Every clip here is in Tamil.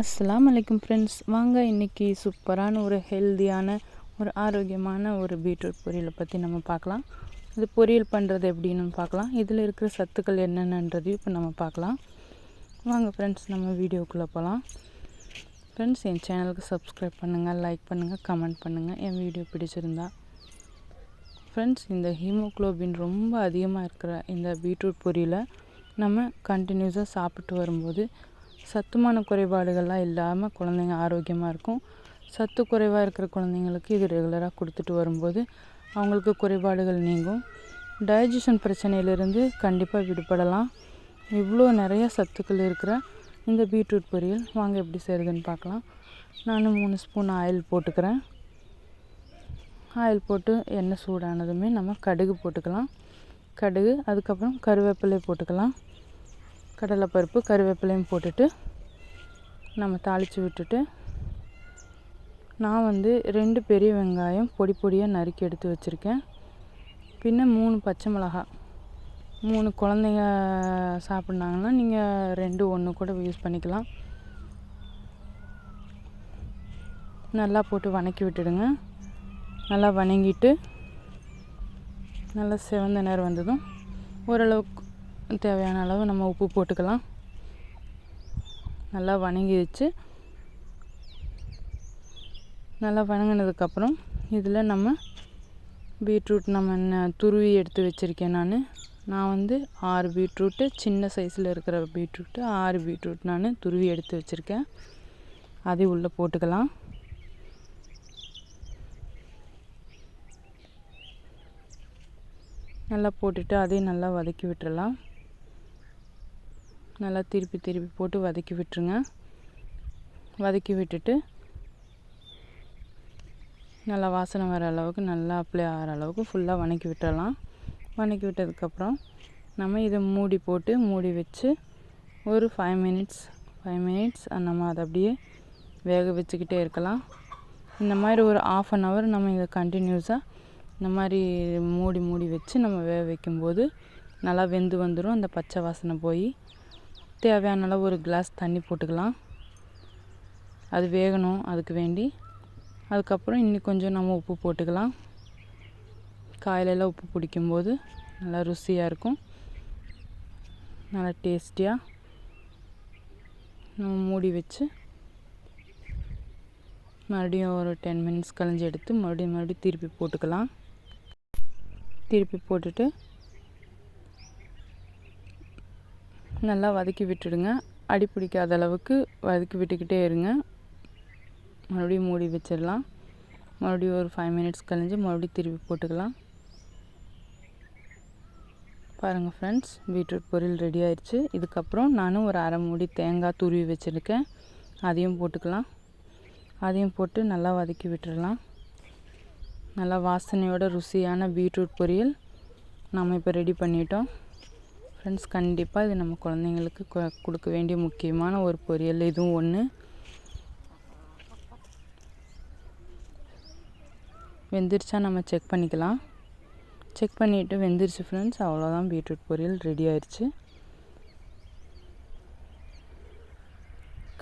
அஸ்லாம் வலைக்கம் ஃப்ரெண்ட்ஸ் வாங்க இன்றைக்கி சூப்பரான ஒரு ஹெல்த்தியான ஒரு ஆரோக்கியமான ஒரு பீட்ரூட் பொரியலை பற்றி நம்ம பார்க்கலாம். இது பொரியல் பண்ணுறது எப்படின்னு பார்க்கலாம். இதில் இருக்கிற சத்துக்கள் என்னென்னன்றதையும் இப்போ நம்ம பார்க்கலாம். வாங்க ஃப்ரெண்ட்ஸ் நம்ம வீடியோக்குள்ளே போகலாம் ஃப்ரெண்ட்ஸ் என் சேனலுக்கு சப்ஸ்கிரைப் பண்ணுங்கள் லைக் பண்ணுங்கள் கமெண்ட் பண்ணுங்கள் என் வீடியோ பிடிச்சிருந்தா ஃப்ரெண்ட்ஸ் இந்த ஹீமோக்ளோபின் ரொம்ப அதிகமாக இருக்கிற இந்த பீட்ரூட் பொரியலை நம்ம கண்டினியூஸாக சாப்பிட்டு வரும்போது சத்துமான குறைபாடுகள்லாம் இல்லாமல் குழந்தைங்க ஆரோக்கியமாக இருக்கும். சத்து குறைவாக இருக்கிற குழந்தைங்களுக்கு இது ரெகுலராக கொடுத்துட்டு வரும்போது அவங்களுக்கு குறைபாடுகள் நீங்கும். டைஜஷன் பிரச்சனையிலிருந்து கண்டிப்பாக விடுபடலாம். இவ்வளோ நிறைய சத்துக்கள் இருக்கிற இந்த பீட்ரூட் பொரியல் வாங்க எப்படி செய்கிறதுன்னு பார்க்கலாம். நான் மூணு ஸ்பூன் ஆயில் போட்டுக்கிறேன். ஆயில் போட்டு எண்ணெய் சூடானதுமே நம்ம கடுகு போட்டுக்கலாம். கடுகு அதுக்கப்புறம் கருவேப்பிலை போட்டுக்கலாம். கடலைப்பருப்பு கருவேப்பிலையும் போட்டுட்டு நம்ம தாளித்து விட்டுட்டு நான் வந்து ரெண்டு பெரிய வெங்காயம் பொடி பொடியாக நறுக்கி எடுத்து வச்சுருக்கேன். பின்ன மூணு பச்சை மிளகா மூணு குழந்தைங்க சாப்பிட்னாங்கன்னா நீங்கள் ரெண்டு ஒன்று கூட யூஸ் பண்ணிக்கலாம். நல்லா போட்டு வணக்கி விட்டுடுங்க. நல்லா வணங்கிட்டு நல்லா சிவந்த நேரம் வந்ததும் ஓரளவுக்கு தேவையான அளவு நம்ம உப்பு போட்டுக்கலாம். நல்லா வணங்கி வச்சு நல்லா வணங்கினதுக்கப்புறம் இதில் நம்ம பீட்ரூட் நம்ம என்ன துருவி எடுத்து வச்சுருக்கேன் நான். நான் வந்து ஆறு பீட்ரூட்டு சின்ன சைஸில் இருக்கிற பீட்ரூட்டு ஆறு பீட்ரூட் நான் துருவி எடுத்து வச்சுருக்கேன். அதை உள்ளே போட்டுக்கலாம். நல்லா போட்டுட்டு அதையும் நல்லா வதக்கி விட்டுறலாம். நல்லா திருப்பி திருப்பி போட்டு வதக்கி விட்டுருங்க. வதக்கி விட்டுட்டு நல்லா வாசனை வர அளவுக்கு நல்லா அப்ளை ஆகிற அளவுக்கு ஃபுல்லாக வணக்கி விட்டுடலாம் வணக்கி விட்டதுக்கப்புறம் நம்ம இதை மூடி போட்டு மூடி வச்சு ஒரு ஃபைவ் மினிட்ஸ் ஃபைவ் மினிட்ஸ் நம்ம அதை அப்படியே வேக வச்சுக்கிட்டே இருக்கலாம். இந்த மாதிரி ஒரு ஆஃப் அன் ஹவர் நம்ம இதை கண்டினியூஸாக இந்த மாதிரி மூடி மூடி வச்சு நம்ம வேக வைக்கும்போது நல்லா வெந்து வந்துடும் அந்த பச்சை வாசனை போய் தேவையான அளவு ஒரு கிளாஸ் தண்ணி போட்டுக்கலாம். அது வேகணும் அதுக்கு வேண்டி. அதுக்கப்புறம் இன்னி கொஞ்சம் நம்ம உப்பு போட்டுக்கலாம். காயிலெல்லாம் உப்பு பிடிக்கும்போது நல்லா ருசியாக இருக்கும். நல்லா டேஸ்டியாக நம்ம மூடி வச்சு மறுபடியும் ஒரு டென் மினிட்ஸ் கழிஞ்சு எடுத்து மறுபடியும் மறுபடியும் திருப்பி போட்டுக்கலாம். திருப்பி போட்டுட்டு நல்லா வதக்கி விட்டுடுங்க. அடி பிடிக்காத அளவுக்கு வதக்கி விட்டுக்கிட்டே இருங்க. மறுபடியும் மூடி வச்சிடலாம். மறுபடியும் ஒரு ஃபைவ் மினிட்ஸ் கழிஞ்சு மறுபடியும் திருப்பி போட்டுக்கலாம். பாருங்கள் ஃப்ரெண்ட்ஸ் பீட்ரூட் பொரியல் ரெடி ஆயிடுச்சு இதுக்கப்புறம் நானும் ஒரு அரை மூடி தேங்காய் துருவி வச்சுருக்கேன். அதையும் போட்டுக்கலாம். அதையும் போட்டு நல்லா வதக்கி விட்டுடலாம். நல்லா வாசனையோட ருசியான பீட்ரூட் பொரியல் நம்ம இப்போ ரெடி பண்ணிட்டோம். ஃப்ரெண்ட்ஸ் கண்டிப்பாக இது நம்ம குழந்தைங்களுக்கு கொடுக்க வேண்டிய முக்கியமான ஒரு பொரியல் இதுவும் ஒன்று வெந்துருச்சா நம்ம செக் பண்ணிக்கலாம். செக் பண்ணிவிட்டு வெந்துருச்சு ஃப்ரெண்ட்ஸ் அவ்வளோதான் பீட்ரூட் பொரியல் ரெடி ஆயிடுச்சு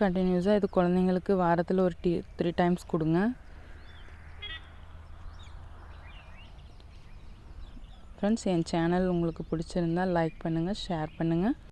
கண்டினியூஸாக இது குழந்தைங்களுக்கு வாரத்தில் ஒரு டீ த்ரீ டைம்ஸ் கொடுங்க. ஃப்ரெண்ட்ஸ் என் சேனல் உங்களுக்கு பிடிச்சிருந்தால் லைக் பண்ணுங்கள் ஷேர் பண்ணுங்கள்